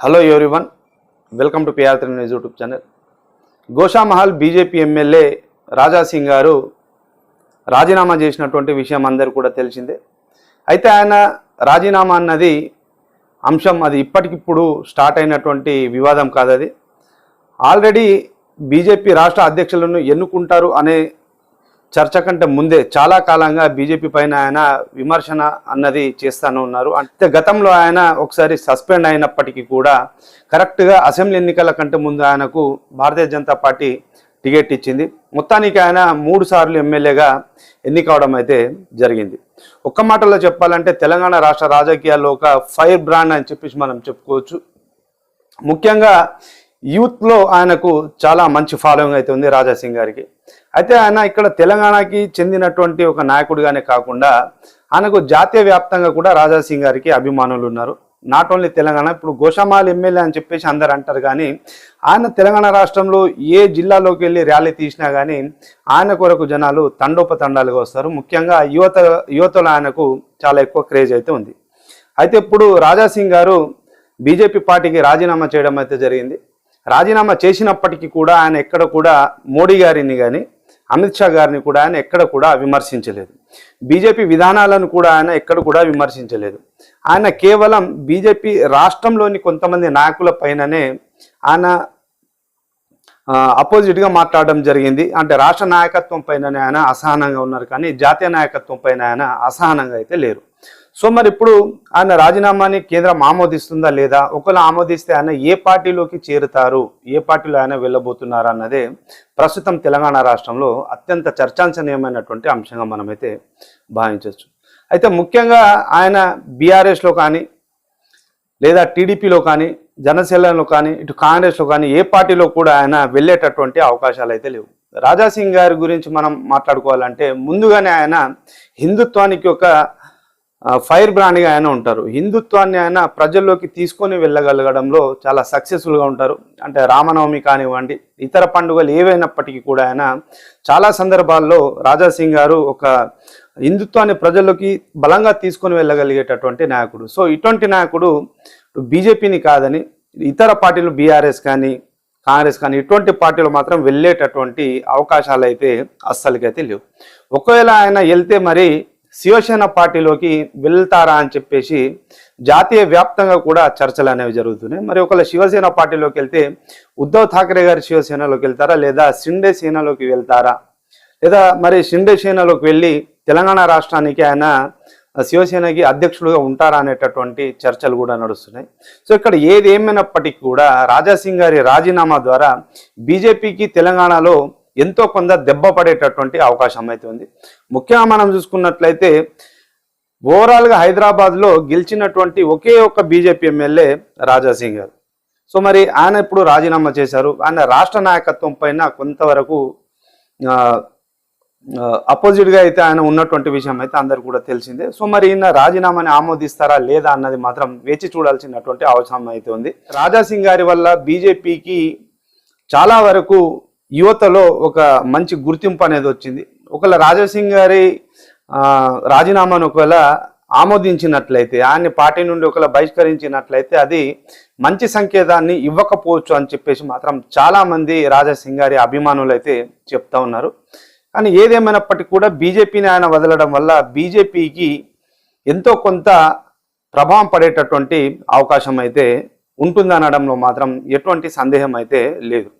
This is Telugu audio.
Hello everyone welcome to PR three news YouTube channel Goshamahal BJP MLA Raja Singh గారు రాజీనామా చేసినటువంటి విషయం అందరు కూడా తెలిసిందే. అయితే ఆయన రాజీనామా అన్నది అంశం అది ఇప్పటికిప్పుడు స్టార్ట్ అయినటువంటి వివాదం కాదది. ఆల్రెడీ బీజేపీ రాష్ట్ర అధ్యక్షులను ఎన్నుకుంటారు అనే చర్చ కంటే ముందే చాలా కాలంగా బీజేపీ పైన ఆయన విమర్శన అన్నది చేస్తాను ఉన్నారు. అంటే గతంలో ఆయన ఒకసారి సస్పెండ్ అయినప్పటికీ కూడా కరెక్ట్గా అసెంబ్లీ ఎన్నికల కంటే ముందు ఆయనకు భారతీయ జనతా పార్టీ టికెట్ ఇచ్చింది. మొత్తానికి ఆయన మూడు సార్లు ఎమ్మెల్యేగా ఎన్నికవడం అయితే జరిగింది. ఒక్క మాటలో చెప్పాలంటే తెలంగాణ రాష్ట్ర రాజకీయాల్లో ఒక ఫైర్ బ్రాండ్ అని చెప్పేసి మనం చెప్పుకోవచ్చు. ముఖ్యంగా యూత్లో ఆయనకు చాలా మంచి ఫాలోయింగ్ అయితే ఉంది రాజా సింగ్ గారికి. అయితే ఆయన ఇక్కడ తెలంగాణకి చెందినటువంటి ఒక నాయకుడిగానే కాకుండా ఆయనకు జాతీయ వ్యాప్తంగా కూడా రాజా సింగ్ గారికి అభిమానులు ఉన్నారు. నాట్ ఓన్లీ తెలంగాణ ఇప్పుడు గోషామాల్ ఎమ్మెల్యే అని చెప్పేసి అందరు అంటారు కానీ ఆయన తెలంగాణ రాష్ట్రంలో ఏ జిల్లాలోకి వెళ్ళి ర్యాలీ తీసినా కానీ ఆయన కొరకు జనాలు తండోపతండాలుగా వస్తారు. ముఖ్యంగా యువత యువతలో ఆయనకు చాలా ఎక్కువ క్రేజ్ అయితే ఉంది. అయితే ఇప్పుడు రాజా సింగ్ గారు బీజేపీ పార్టీకి రాజీనామా చేయడం అయితే జరిగింది. రాజీనామా చేసినప్పటికీ కూడా ఆయన ఎక్కడ కూడా మోడీ గారిని కానీ అమిత్ షా గారిని కూడా ఆయన ఎక్కడ కూడా విమర్శించలేదు. బీజేపీ విధానాలను కూడా ఆయన ఎక్కడ కూడా విమర్శించలేదు. ఆయన కేవలం బీజేపీ రాష్ట్రంలోని కొంతమంది నాయకుల పైననే ఆయన అపోజిట్గా మాట్లాడడం జరిగింది. అంటే రాష్ట్ర నాయకత్వం పైననే ఆయన అసహనంగా ఉన్నారు కానీ జాతీయ నాయకత్వం పైన ఆయన అసహనంగా అయితే లేరు. సో మరి ఇప్పుడు ఆయన రాజీనామాని కేంద్రం ఆమోదిస్తుందా లేదా? ఒకవేళ ఆమోదిస్తే ఆయన ఏ పార్టీలోకి చేరుతారు? ఏ పార్టీలో ఆయన వెళ్ళబోతున్నారు అన్నదే ప్రస్తుతం తెలంగాణ రాష్ట్రంలో అత్యంత చర్చాంశనీయమైనటువంటి అంశంగా మనమైతే భావించవచ్చు. అయితే ముఖ్యంగా ఆయన బీఆర్ఎస్లో కానీ లేదా టీడీపీలో కానీ జనసేనలో కానీ ఇటు కాంగ్రెస్లో కానీ ఏ పార్టీలో కూడా ఆయన వెళ్ళేటటువంటి అవకాశాలు అయితే లేవు. రాజాసింగ్ గారి గురించి మనం మాట్లాడుకోవాలంటే ముందుగానే ఆయన హిందుత్వానికి ఒక ఫైర్ బ్రాండ్గా ఆయన ఉంటారు. హిందుత్వాన్ని ఆయన ప్రజల్లోకి తీసుకొని వెళ్ళగలగడంలో చాలా సక్సెస్ఫుల్గా ఉంటారు. అంటే రామనవమి కానివ్వండి ఇతర పండుగలు ఏవైనప్పటికీ కూడా ఆయన చాలా సందర్భాల్లో రాజాసింగ్ గారు ఒక హిందుత్వాన్ని ప్రజల్లోకి బలంగా తీసుకొని వెళ్ళగలిగేటటువంటి నాయకుడు. సో ఇటువంటి నాయకుడు బీజేపీని కాదని ఇతర పార్టీలు బీఆర్ఎస్ కానీ కాంగ్రెస్ కానీ ఇటువంటి పార్టీలు మాత్రం వెళ్ళేటటువంటి అవకాశాలు అయితే అస్సలకైతే లేవు. ఒకవేళ ఆయన వెళ్తే మరి శివసేన పార్టీలోకి వెళ్తారా అని చెప్పేసి జాతీయ వ్యాప్తంగా కూడా చర్చలు అనేవి జరుగుతున్నాయి. మరి ఒకవేళ శివసేన పార్టీలోకి వెళ్తే ఉద్ధవ్ ఠాకరే గారి శివసేనలోకి వెళ్తారా లేదా షిండే సేనలోకి వెళ్తారా? లేదా మరి షిండే సేనలోకి వెళ్ళి తెలంగాణ రాష్ట్రానికి ఆయన శివసేనకి అధ్యక్షుడుగా ఉంటారా అనేటటువంటి చర్చలు కూడా నడుస్తున్నాయి. సో ఇక్కడ ఏది ఏమైనప్పటికీ కూడా రాజాసింగ్ గారి రాజీనామా ద్వారా బీజేపీకి తెలంగాణలో ఎంతో కొంత దెబ్బ పడేటటువంటి అవకాశం అయితే ఉంది. ముఖ్యంగా మనం చూసుకున్నట్లయితే ఓవరాల్గా హైదరాబాద్లో గెలిచినటువంటి ఒకే ఒక్క బీజేపీ ఎమ్మెల్యే రాజాసింగ్ గారు. సో మరి ఆయన ఇప్పుడు రాజీనామా చేశారు? ఆయన రాష్ట్ర నాయకత్వం పైన కొంతవరకు అపోజిట్గా అయితే ఆయన ఉన్నటువంటి విషయం అయితే అందరు కూడా తెలిసిందే. సో మరి ఈయన రాజీనామాని ఆమోదిస్తారా లేదా అన్నది మాత్రం వేచి చూడాల్సినటువంటి అవసరం అయితే ఉంది. రాజాసింగ్ గారి వల్ల బీజేపీకి చాలా వరకు యువతలో ఒక మంచి గుర్తింపు అనేది వచ్చింది. ఒకవేళ రాజాసింగ్ గారి రాజీనామాను ఒకవేళ ఆమోదించినట్లయితే ఆయన్ని పార్టీ నుండి ఒకవేళ బహిష్కరించినట్లయితే అది మంచి సంకేతాన్ని ఇవ్వకపోవచ్చు అని చెప్పేసి మాత్రం చాలామంది రాజాసింగ్ గారి అభిమానులు అయితే చెప్తా ఉన్నారు. కానీ ఏదేమైనప్పటికీ కూడా బీజేపీని ఆయన వదలడం వల్ల బీజేపీకి ఎంతో కొంత ప్రభావం పడేటటువంటి అవకాశం అయితే ఉంటుందనడంలో మాత్రం ఎటువంటి సందేహం అయితే లేదు.